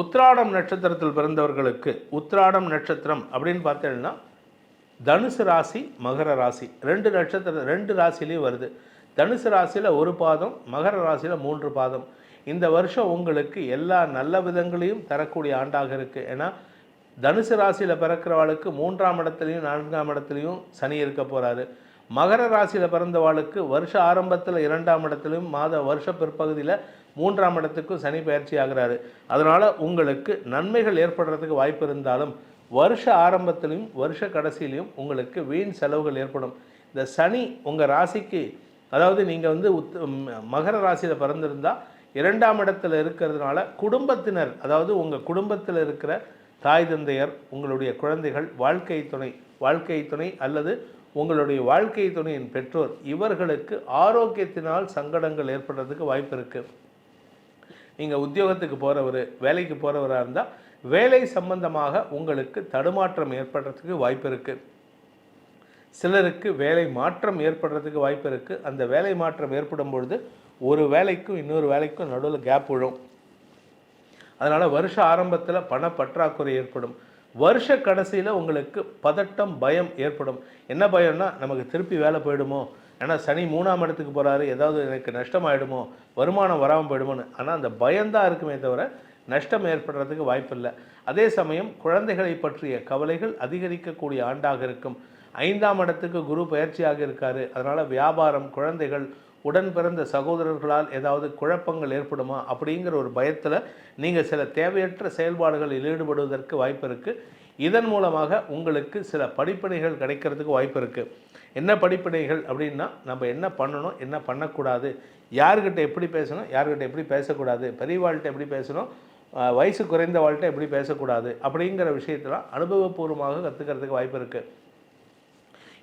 உத்திராடம் நட்சத்திரத்தில் பிறந்தவர்களுக்கு உத்திராடம் நட்சத்திரம் அப்படின்னு பார்த்தீங்கன்னா தனுசு ராசி மகர ராசி. ரெண்டு நட்சத்திரம் ரெண்டு ராசிலையும் வருது. தனுசு ராசியில் ஒரு பாதம் மகர ராசியில் மூன்று பாதம். இந்த வருஷம் உங்களுக்கு எல்லா நல்ல விதங்களையும் தரக்கூடிய ஆண்டாக இருக்குது ஏன்னா தனுசு ராசியில் பிறக்கிறவாளுக்கு மூன்றாம் இடத்துலையும் நான்காம் இடத்துலையும் சனி இருக்க போகிறாரு மகர ராசியில் பிறந்தவாளுக்கு வருஷ ஆரம்பத்தில் இரண்டாம் இடத்துலையும் மாத வருஷ பிற்பகுதியில் மூன்றாம் இடத்துக்கும் சனி பயிற்சி ஆகிறாரு. அதனால் உங்களுக்கு நன்மைகள் ஏற்படுறதுக்கு வாய்ப்பு இருந்தாலும் வருஷ ஆரம்பத்திலையும் வருஷ கடைசியிலையும் உங்களுக்கு வீண் செலவுகள் ஏற்படும். இந்த சனி உங்கள் ராசிக்கு அதாவது நீங்கள் வந்து உத் மகர ராசியில் பிறந்திருந்தால் இரண்டாம் இடத்துல இருக்கிறதுனால குடும்பத்தினர் அதாவது உங்கள் குடும்பத்தில் இருக்கிற தாய் தந்தையர் உங்களுடைய குழந்தைகள் வாழ்க்கை துணை வாழ்க்கை துணை அல்லது உங்களுடைய வாழ்க்கை துணையின் பெற்றோர் இவர்களுக்கு ஆரோக்கியத்தினால் சங்கடங்கள் ஏற்படுறதுக்கு வாய்ப்பு இருக்குது நீங்கள் உத்தியோகத்துக்கு போகிறவர் வேலைக்கு போகிறவராக இருந்தால் வேலை சம்பந்தமாக உங்களுக்கு தடுமாற்றம் ஏற்படுறதுக்கு வாய்ப்பு இருக்குது சிலருக்கு வேலை மாற்றம் ஏற்படுறதுக்கு வாய்ப்பு இருக்குது அந்த வேலை மாற்றம் ஏற்படும் பொழுது ஒரு வேலைக்கும் இன்னொரு வேலைக்கும் நடுவில் கேப் விழும். அதனால் வருஷ ஆரம்பத்தில் பண பற்றாக்குறை ஏற்படும். வருஷ கடைசியில் உங்களுக்கு பதட்டம் பயம் ஏற்படும். என்ன பயம்னா நமக்கு திருப்பி வேலை போயிடுமோ? ஏன்னா சனி மூணாம் இடத்துக்கு போகிறாரு ஏதாவது எனக்கு நஷ்டமாயிடுமோ? வருமானம் வராமல் போயிடுமோன்னு. ஆனால் அந்த பயம்தான் இருக்குமே தவிர நஷ்டம் ஏற்படுறதுக்கு வாய்ப்பில்லை. அதே சமயம் குழந்தைகளை பற்றிய கவலைகள் அதிகரிக்கக்கூடிய ஆண்டாக இருக்கும். ஐந்தாம் இடத்துக்கு குரு பயிற்சியாக இருக்காரு. அதனால் வியாபாரம் குழந்தைகள் உடன் பிறந்த சகோதரர்களால் ஏதாவது குழப்பங்கள் ஏற்படுமா அப்படிங்கிற ஒரு பயத்தில் நீங்கள் சில தேவையற்ற செயல்பாடுகளில் ஈடுபடுவதற்கு வாய்ப்பு இருக்குது இதன் மூலமாக உங்களுக்கு சில படிப்பினைகள் கிடைக்கிறதுக்கு வாய்ப்பு இருக்குது என்ன படிப்பினைகள் அப்படின்னா நம்ம என்ன பண்ணணும் என்ன பண்ணக்கூடாது யார்கிட்ட எப்படி பேசணும் யார்கிட்ட எப்படி பேசக்கூடாது பெரியவாள்கிட்ட எப்படி பேசணும் வயசு குறைந்த வாழ்கிட்ட எப்படி பேசக்கூடாது அப்படிங்கிற விஷயத்தெல்லாம் அனுபவபூர்வமாக கற்றுக்கிறதுக்கு வாய்ப்பு இருக்குது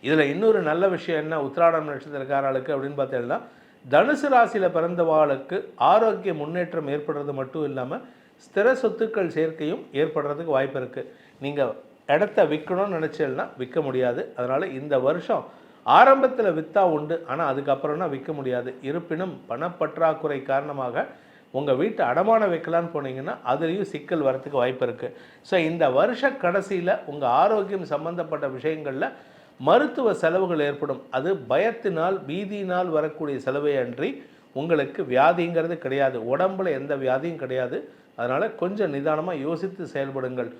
இதில் இன்னொரு நல்ல விஷயம் என்ன? உத்திராடம் நட்சத்திரக்காரர்களுக்கு அப்படின்னு பார்த்தீங்கன்னா தனுசு ராசியில் பிறந்தவாளுக்கு ஆரோக்கிய முன்னேற்றம் ஏற்படுறது மட்டும் இல்லாமல் ஸ்திர சொத்துக்கள் சேர்க்கையும் ஏற்படுறதுக்கு வாய்ப்பு இருக்குது நீங்கள் இடத்த விற்கணும்னு நினச்சேன்னா விற்க முடியாது. அதனால் இந்த வருஷம் ஆரம்பத்தில் விற்றா உண்டு. ஆனால் அதுக்கப்புறம்னா விற்க முடியாது. இருப்பினும் பணப்பற்றாக்குறை காரணமாக உங்கள் வீட்டை அடமானம் வைக்கலான்னு போனீங்கன்னா அதுலேயும் சிக்கல் வரத்துக்கு வாய்ப்பு இருக்குது ஸோ இந்த வருஷ கடைசியில் உங்கள் ஆரோக்கியம் சம்மந்தப்பட்ட விஷயங்களில் மருத்துவ செலவுகள் ஏற்படும். அது பயத்தினால் பீதியினால் வரக்கூடிய செலவை அன்றி உங்களுக்கு வியாதிங்கிறது கிடையாது. உடம்புல எந்த வியாதியும் கிடையாது. அதனால் கொஞ்சம் நிதானமாக யோசித்து செயல்படுங்கள்.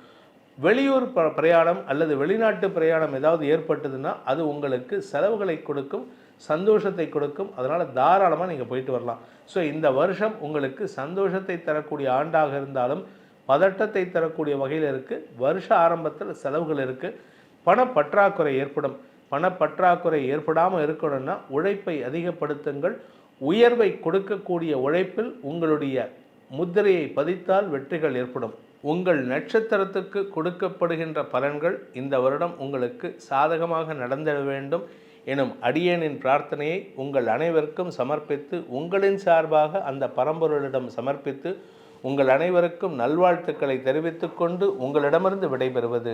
வெளியூர் ப பிரயாணம் அல்லது வெளிநாட்டு பிரயாணம் ஏதாவது ஏற்பட்டதுன்னா அது உங்களுக்கு செலவுகளை கொடுக்கும் சந்தோஷத்தை கொடுக்கும். அதனால் தாராளமாக நீங்கள் போயிட்டு வரலாம். ஸோ இந்த வருஷம் உங்களுக்கு சந்தோஷத்தை தரக்கூடிய ஆண்டாக இருந்தாலும் பதட்டத்தை தரக்கூடிய வகையில் இருக்குது வருஷ ஆரம்பத்தில் செலவுகள் இருக்குது பணப்பற்றாக்குறை ஏற்படும். பணப்பற்றாக்குறை ஏற்படாமல் இருக்கணும்னா உழைப்பை அதிகப்படுத்துங்கள். உயர்வை கொடுக்கக்கூடிய உழைப்பில் உங்களுடைய முத்திரையை பதித்தால் வெற்றிகள் ஏற்படும். உங்கள் நட்சத்திரத்துக்கு கொடுக்கப்படுகின்ற பலன்கள் இந்த வருடம் உங்களுக்கு சாதகமாக நடந்திட வேண்டும் எனும் அடியேனின் பிரார்த்தனையை உங்கள் அனைவருக்கும் சமர்ப்பித்து உங்களின் சார்பாக அந்த பரம்பொருளிடம் சமர்ப்பித்து உங்கள் அனைவருக்கும் நல்வாழ்த்துக்களை தெரிவித்துக்கொண்டு உங்களிடமிருந்து விடைபெறுவது